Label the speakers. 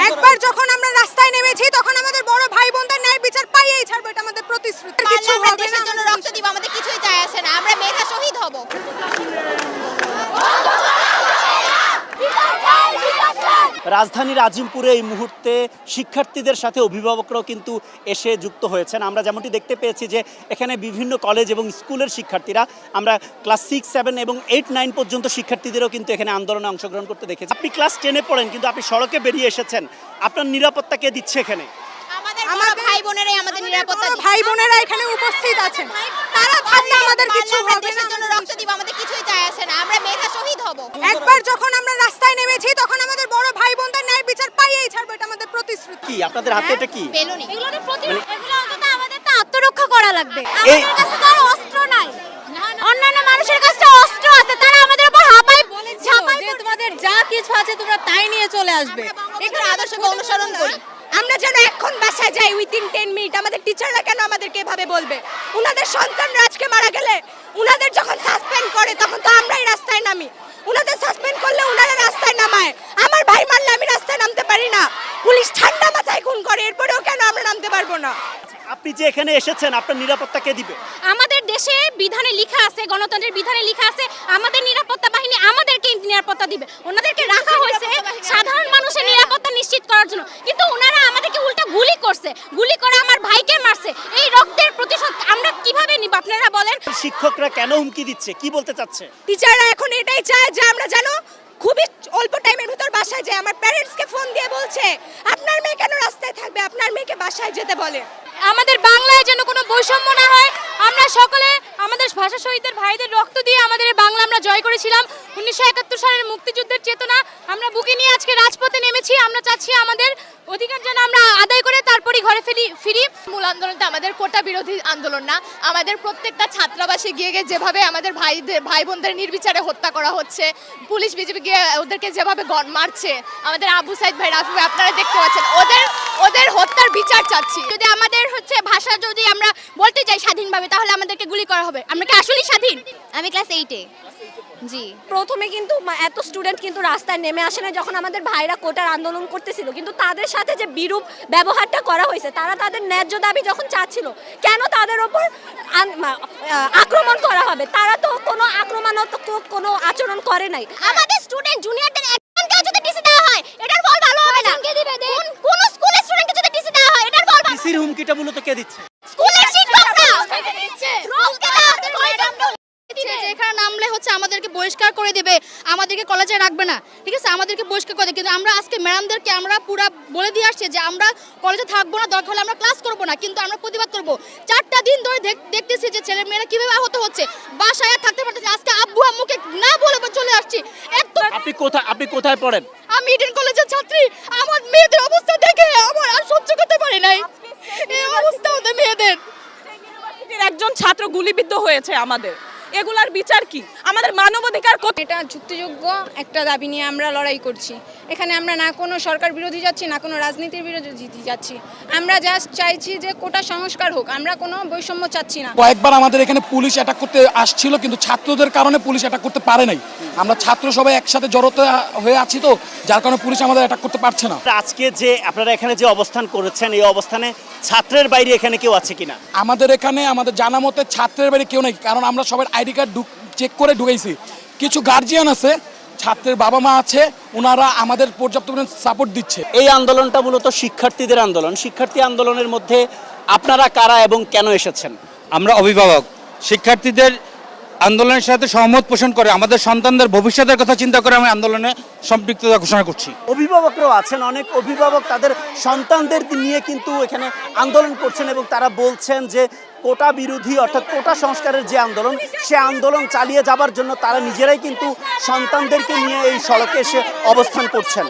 Speaker 1: একবার যখন আমরা রাস্তায় নেমেছি তখন আমাদের বড় ভাই বোনদের ন্যায় বিচার পাইয়েই ছাড়বো এটা আমাদের প্রতিশ্রুতি। কিছু হবে না।
Speaker 2: রক্ত দিব? আমাদের কিছুই যায় আসে না। আমরা মেধা শহীদ হব।
Speaker 3: রাজধানীর আজিমপুরে এই মুহূর্তে শিক্ষার্থীদের সাথে অভিভাবকরাও কিন্তু এসে যুক্ত হয়েছেন। আমরা যেমনটি দেখতে পেয়েছি যে এখানে বিভিন্ন কলেজ এবং স্কুলের শিক্ষার্থীরা আমরা ক্লাস সিক্স সেভেন এবং এইট নাইন পর্যন্ত শিক্ষার্থীদেরও কিন্তু এখানে আন্দোলনে অংশগ্রহণ করতে দেখেছি। আপনি ক্লাস টেনে পড়েন কিন্তু আপনি সড়কে বেরিয়ে এসেছেন। আপনার নিরাপত্তা কে দিচ্ছে এখানে?
Speaker 2: ভাই বোনেরাই আমাদের নিরাপত্তা
Speaker 1: ভাই বোনেরা এখানে উপস্থিত আছেন। তারা থাকলে আমাদের কিছু
Speaker 2: আমরা
Speaker 1: হবে না।
Speaker 2: জন্য রক্ত দিব আমাদের কিছুই যায় আসে না। আমরা মেধা শহীদ হব।
Speaker 1: একবার যখন আমরা রাস্তায় নেমেছি তখন
Speaker 3: কি? আপনাদের হাতে এটা কি?
Speaker 4: প্রতি এগুলো অন্তত আমাদের তো আত্মরক্ষা করা লাগবে। আমাদের কাছে তো আর অস্ত্র নাই। অন্যান্য মানুষের কাছে অস্ত্র আছে তারা আমাদের উপর হাঁপাই ঝাঁপাই
Speaker 5: যে তোমাদের যা কিছু আছে তোমরা তাই নিয়ে চলে আসবে।
Speaker 2: এগুলো আদর্শকে অনুসরণ করি।
Speaker 1: আমরা যেন এখন বাসায় যাই উইথিন টেন মিনিট আমাদের টিচাররা কেন আমাদেরকে এভাবে বলবে? উনাদের সন্তানরা আজকে মারা গেলে উনাদের যখন সাসপেন্ড করে তখন তো আমরাই রাস্তায় নামি উনাদের সাসপেন্ড করলে উনারা রাস্তায় নামায় আমার ভাই মারলে আমি রাস্তায় নামতে পারি না পুলিশ ঠান্ডা মাথায় খুন করে এরপরেও কেন আমরা নামতে পারব না
Speaker 3: আপনি যে এখানে এসেছেন আপনার নিরাপত্তা কে দিবে?
Speaker 4: আমাদের দেশে বিধানে লেখা আছে গণতন্ত্রের বিধানে লেখা আছে আমাদের নিরাপত্তা বাহিনী আমাদেরকে নিরাপত্তা দিবে। ওনাদেরকে রাখা হয়েছে সাধারণ মানুষের নিরাপত্তা নিশ্চিত করার জন্য। কিন্তু ওনারা আমাদেরকে উল্টা গুলি করছে। গুলি করে আমার ভাইকে মারছে। এই রক্তের প্রতিশোধ আমরা কীভাবে নিব আপনারা বলেন?
Speaker 3: শিক্ষকরা কেন হুমকি দিচ্ছে? কি বলতে চাচ্ছে?
Speaker 1: টিচাররা এখন এটাই চায় যে আমরা জানো খুবই অল্প টাইমের ভিতর বাসায় যায় আমার প্যারেন্টসকে ফোন দিয়ে বলছে আপনার মেয়ে কেন রাস্তায় থাকবে? আপনার মেয়েকে বাসায় যেতে বলে।
Speaker 4: আমাদের বাংলায় যেন কোনো বৈষম্য না হয়, আমরা সকলে আমাদের ভাষা শহীদদের ভাইদের রক্ত দিয়ে আমাদের বাংলা আমরা জয় করেছিলাম। উনিশশো একাত্তর সালের মুক্তিযুদ্ধের চেতনা, আমরা বুকে নিয়ে আজকে রাজপথে নেমেছি, আমরা চাচ্ছি আমাদের অধিকার যেন আমরা আদায় করে তারপরই ঘরে ফিরি ফিরি।
Speaker 2: আন্দোলনটা আমাদের কোটা বিরোধী আন্দোলন না। আমাদের প্রত্যেকটা ছাত্রাবাসে গিয়ে গিয়ে যেভাবে আমাদের ভাইদের ভাই বোনদের নির্বিচারে হত্যা করা হচ্ছে, পুলিশ বিজেপি গিয়ে ওদেরকে যেভাবে মারছে, আমাদের আবু সাইদ ভাই, রাফি আপনারা দেখতে পাচ্ছেন, ওদের ওদের হত্যার বিচার চাচ্ছি।
Speaker 4: যদি আমাদের হচ্ছে ভাষা যদি আমরা বলতে চাই স্বাধীনভাবে তাহলে আমাদেরকে গুলি করা হবে। আমরা কি আসলেই স্বাধীন?
Speaker 2: আমি ক্লাস এইটে জি।
Speaker 5: প্রথমে কিন্তু এত স্টুডেন্ট কিন্তু রাস্তায় নেমে আসে না যখন আমাদের ভাইরা কোটার আন্দোলন করতেছিল। কিন্তু তাদের সাথে যে বিরূপ ব্যবহারটা করা হয়েছে তারা তাদের ন্যায্য দাবি যখন চাচ্ছিল কেন তাদের ওপর আক্রমণ করা হবে? তারা তো কোনো আক্রমণাত্মক কোনো আচরণ করে নাই।
Speaker 4: আমাদের স্টুডেন্ট জুনিয়রদের একজনকে যদি টিসি দেওয়া হয় এটার ফল ভালো হবে না। কোন কোন স্কুলের স্টুডেন্টকে যদি টিসি দেওয়া হয় এটার ফল ভালো
Speaker 3: ডিসির হুমকিটা মূলত কে দিচ্ছে
Speaker 4: স্কুলের শিক্ষকরা
Speaker 6: যে এখানে নামলে হচ্ছে আমাদেরকে বহিষ্কার করে দেবে আমাদেরকে কলেজে রাখবে না। ঠিক আছে? আমাদেরকে বহিষ্কার করে দেবে। কিন্তু আমরা আজকে ম্যাডামদেরকে আমরা পুরা বলে দিয়ে আসছি যে আমরা কলেজে থাকব না দরকার হলে আমরা ক্লাস করব না কিন্তু আমরা প্রতিবাদ করব। চারটা দিন ধরে দেখ- দেখতেছি যে ছেলে মেয়েরা কীভাবে আহত হচ্ছে বাসায় থাকতে পারতেছে না। আজকে আব্বু আম্মুকে না বলে চলে আসছি। এত
Speaker 3: আপনি কোথায় আপনি কোথায় পড়েন?
Speaker 6: আমি ইডেন কলেজের ছাত্রী। আমার মেয়েদের অবস্থা দেখে আমার আর সহ্য করতে পারি নাই। এই অবস্থা ওদের মেয়েদের।
Speaker 5: একজন ছাত্র গুলিবিদ্ধ হয়েছে আমাদের। এগুলার বিচার কি? আমাদের মানবাধিকার কোথায়
Speaker 7: এটা যুক্তিযোগ্য একটা দাবি নিয়ে আমরা লড়াই করছি। এখানে আমরা না কোনো সরকার বিরোধী যাচ্ছি না কোনো রাজনীতির বিরোধী যাচ্ছি। আমরা জাস্ট চাইছি যে কোটা সংস্কার হোক আমরা কোনো বৈষম্য চাচ্ছি না।
Speaker 8: কয়েকবার আমাদের এখানে পুলিশ অ্যাটাক করতে আসছিল কিন্তু ছাত্রদের কারণে পুলিশ অ্যাটাক করতে পারে নাই। আমরা ছাত্র সবাই একসাথে জড়তে হয়ে আছি তো যার কারণে পুলিশ আমাদের অ্যাটাক করতে পারছে না।
Speaker 3: আজকে যে আপনারা এখানে যে অবস্থান করেছেন এই অবস্থানে ছাত্রের বাইরে এখানে কেউ আছে কিনা?
Speaker 8: আমাদের এখানে আমাদের জানা মতে ছাত্রের বাইরে কেউ নেই কারণ আমরা সবাই আইডি কার্ড চেক করে ঢুকেছি। কিছু গার্জিয়ান আছে ছাত্রের বাবা মা আছে ওনারা আমাদের পর্যাপ্ত সাপোর্ট দিচ্ছে।
Speaker 3: এই আন্দোলনটা মূলত শিক্ষার্থীদের আন্দোলন। শিক্ষার্থী আন্দোলনের মধ্যে আপনারা কারা এবং কেন এসেছেন?
Speaker 9: আমরা অভিভাবক। শিক্ষার্থীদের আন্দোলনের সাথে সহমত পোষণ করে আমাদের সন্তানদের ভবিষ্যতের কথা চিন্তা করে আমি আন্দোলনে সম্পৃক্ততা ঘোষণা করছি।
Speaker 3: অভিভাবকরাও আছেন অনেক অভিভাবক তাদের সন্তানদের নিয়ে কিন্তু এখানে আন্দোলন করছেন এবং তারা বলছেন যে কোটা বিরোধী অর্থাৎ কোটা সংস্কারের যে আন্দোলন, সে আন্দোলন চালিয়ে যাবার জন্য তারা নিজেরাই কিন্তু সন্তানদেরকে নিয়ে এই সড়কে এসে অবস্থান করছেন।